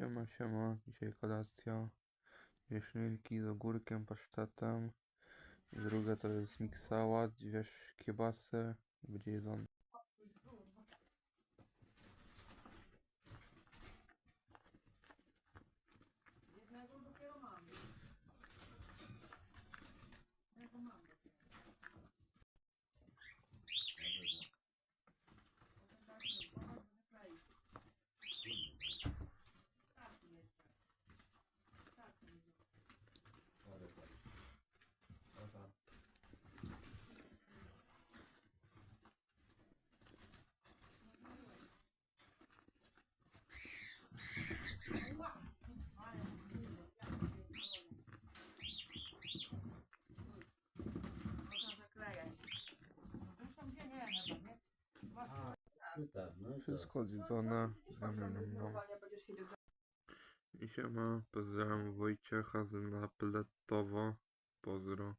Siema, siema. Dzisiaj kolacja. Dwie szynki z ogórkiem, pasztetem. Druga to jest mix sałat, dwie sz- kiebasy. Będzie jedzone. Tak, no i co? Wszystko zjedzone. Nom. będziesz siedział I siema, pozdrawiam Wojciecha z Napletowo. Pozdro.